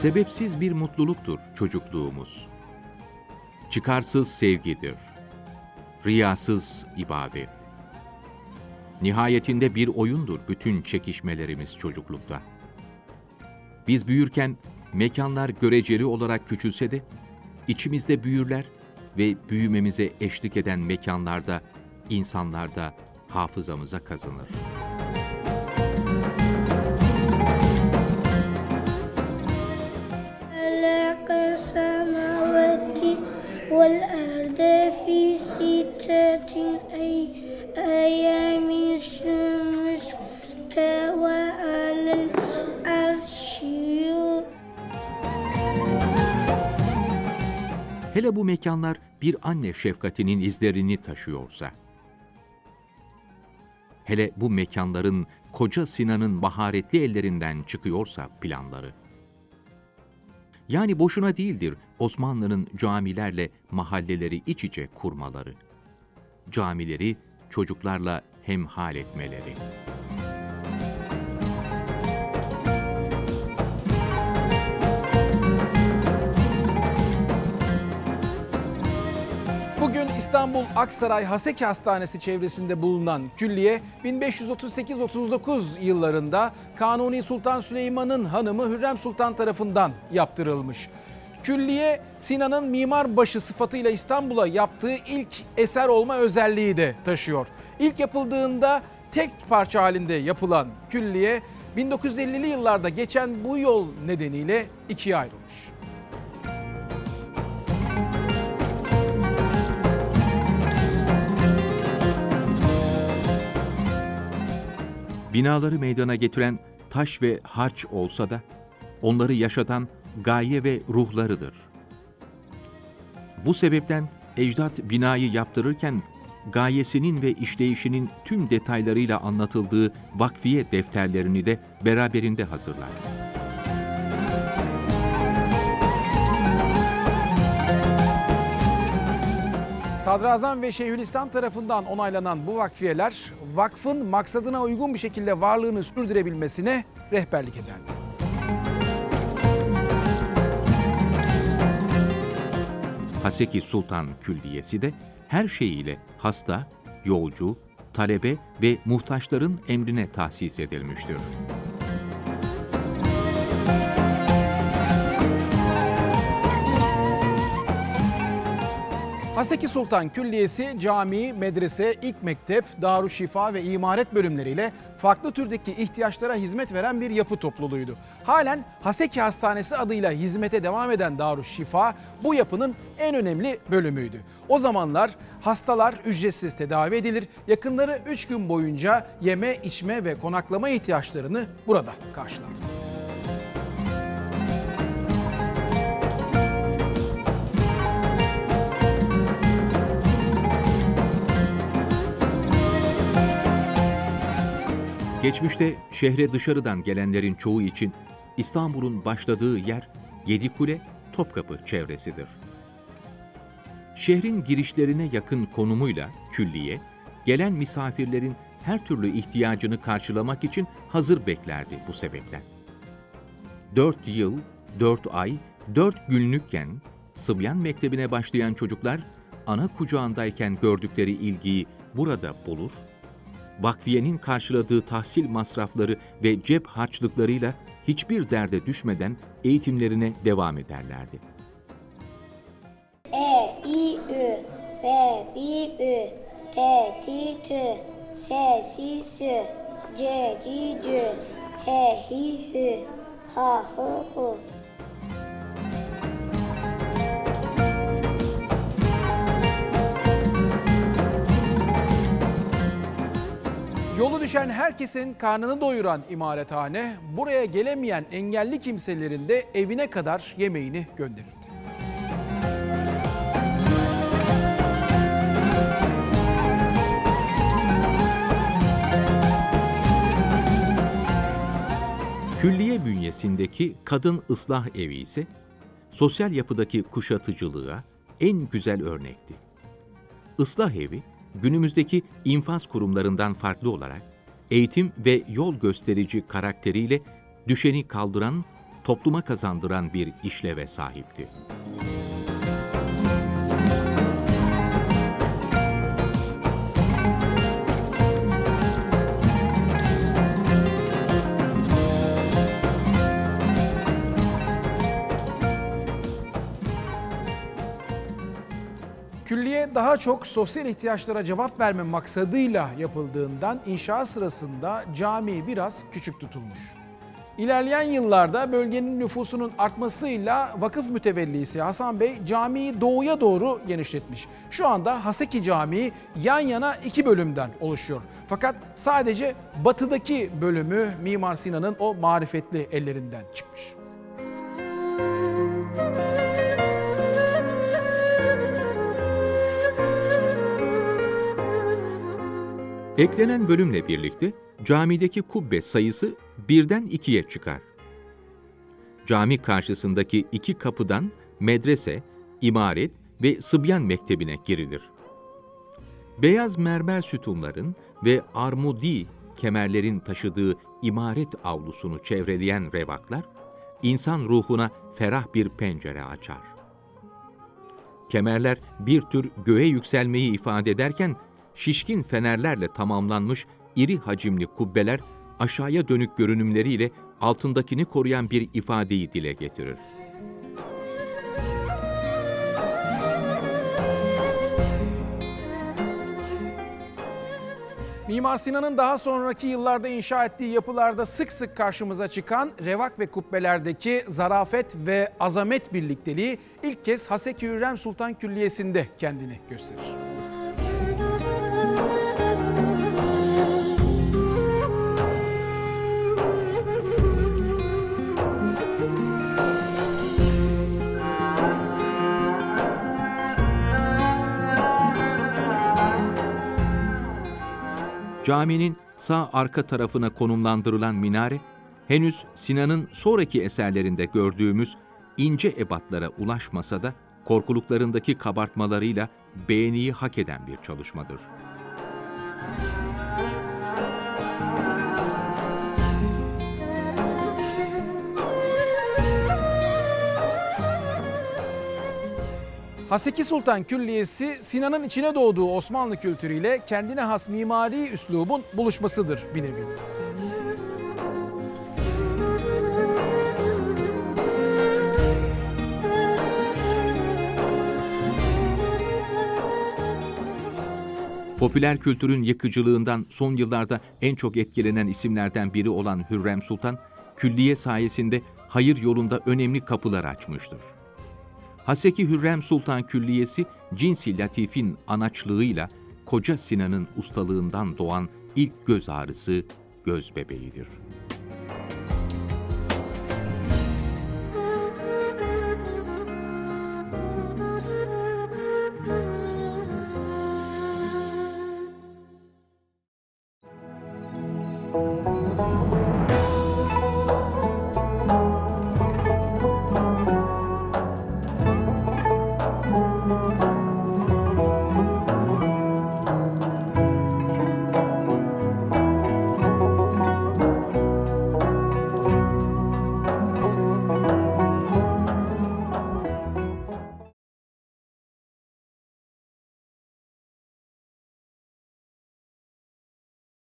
Sebepsiz bir mutluluktur çocukluğumuz. Çıkarsız sevgidir. Riyasız ibadet. Nihayetinde bir oyundur bütün çekişmelerimiz çocuklukta. Biz büyürken mekanlar göreceli olarak küçülse de içimizde büyürler ve büyümemize eşlik eden mekanlarda, insanlarda hafızamıza kazınır. والأرض في ستة أي- أيام ثم استوى على العرش Hele bu mekanlar bir anne şefkatinin izlerini taşıyorsa, hele bu mekanların koca Sinan'ın maharetli ellerinden çıkıyorsa planları. Yani boşuna değildir Osmanlı'nın camilerle mahalleleri iç içe kurmaları. Camileri çocuklarla hemhal etmeleri. Bugün İstanbul Aksaray Haseki Hastanesi çevresinde bulunan külliye 1538-39 yıllarında Kanuni Sultan Süleyman'ın hanımı Hürrem Sultan tarafından yaptırılmış. Külliye Sinan'ın mimarbaşı sıfatıyla İstanbul'a yaptığı ilk eser olma özelliği de taşıyor. İlk yapıldığında tek parça halinde yapılan külliye 1950'li yıllarda geçen bu yol nedeniyle ikiye ayrılmış. Binaları meydana getiren taş ve harç olsa da onları yaşatan gaye ve ruhlarıdır. Bu sebepten ecdat binayı yaptırırken gayesinin ve işleyişinin tüm detaylarıyla anlatıldığı vakfiye defterlerini de beraberinde hazırlar. Sadrazam ve Şeyhülislam tarafından onaylanan bu vakfiyeler vakfın maksadına uygun bir şekilde varlığını sürdürebilmesine rehberlik ederdi. Haseki Sultan Külliyesi de her şeyiyle hasta, yolcu, talebe ve muhtaçların emrine tahsis edilmiştir. Haseki Sultan Külliyesi cami, medrese, ilk mektep, darüşşifa ve imaret bölümleriyle farklı türdeki ihtiyaçlara hizmet veren bir yapı topluluğuydu. Halen Haseki Hastanesi adıyla hizmete devam eden darüşşifa bu yapının en önemli bölümüydü. O zamanlar hastalar ücretsiz tedavi edilir, yakınları 3 gün boyunca yeme, içme ve konaklama ihtiyaçlarını burada karşılardı. Geçmişte şehre dışarıdan gelenlerin çoğu için İstanbul'un başladığı yer Yedikule, Topkapı çevresidir. Şehrin girişlerine yakın konumuyla külliye, gelen misafirlerin her türlü ihtiyacını karşılamak için hazır beklerdi bu sebepten. Dört yıl, dört ay, dört günlükken Sıbyan Mektebi'ne başlayan çocuklar ana kucağındayken gördükleri ilgiyi burada bulur, vakfiyenin karşıladığı tahsil masrafları ve cep harçlıklarıyla hiçbir derde düşmeden eğitimlerine devam ederlerdi. E, I, Ö, B, B, Ö, T, Ti, Tü, S, Si, Sü, C, Ci, Cü, He, Hi, Hü, Ha, Hı, Hu. Düşen herkesin karnını doyuran imarethane, buraya gelemeyen engelli kimselerin de evine kadar yemeğini gönderirdi. Külliye bünyesindeki kadın ıslah evi ise sosyal yapıdaki kuşatıcılığa en güzel örnekti. Islah evi günümüzdeki infaz kurumlarından farklı olarak eğitim ve yol gösterici karakteriyle düşeni kaldıran, topluma kazandıran bir işleve sahipti. Külliye daha çok sosyal ihtiyaçlara cevap verme maksadıyla yapıldığından inşaat sırasında cami biraz küçük tutulmuş. İlerleyen yıllarda bölgenin nüfusunun artmasıyla vakıf mütevellisi Hasan Bey camiyi doğuya doğru genişletmiş. Şu anda Haseki Camii yan yana iki bölümden oluşuyor. Fakat sadece batıdaki bölümü Mimar Sinan'ın o marifetli ellerinden çıkmış. Eklenen bölümle birlikte camideki kubbe sayısı birden ikiye çıkar. Cami karşısındaki iki kapıdan medrese, imaret ve Sıbyan Mektebi'ne girilir. Beyaz mermer sütunların ve armudi kemerlerin taşıdığı imaret avlusunu çevreleyen revaklar, insan ruhuna ferah bir pencere açar. Kemerler bir tür göğe yükselmeyi ifade ederken, şişkin fenerlerle tamamlanmış iri hacimli kubbeler aşağıya dönük görünümleriyle altındakini koruyan bir ifadeyi dile getirir. Mimar Sinan'ın daha sonraki yıllarda inşa ettiği yapılarda sık sık karşımıza çıkan revak ve kubbelerdeki zarafet ve azamet birlikteliği ilk kez Haseki Hürrem Sultan Külliyesi'nde kendini gösterir. Caminin sağ arka tarafına konumlandırılan minare, henüz Sinan'ın sonraki eserlerinde gördüğümüz ince ebatlara ulaşmasa da korkuluklarındaki kabartmalarıyla beğeniyi hak eden bir çalışmadır. Haseki Sultan Külliyesi Sinan'ın içine doğduğu Osmanlı kültürüyle kendine has mimari üslubun buluşmasıdır bir nevi. Popüler kültürün yıkıcılığından son yıllarda en çok etkilenen isimlerden biri olan Hürrem Sultan, külliye sayesinde hayır yolunda önemli kapılar açmıştır. Haseki Hürrem Sultan Külliyesi, Cinsi Latif'in anaçlığıyla Koca Sinan'ın ustalığından doğan ilk göz ağrısı, göz bebeğidir. Müzik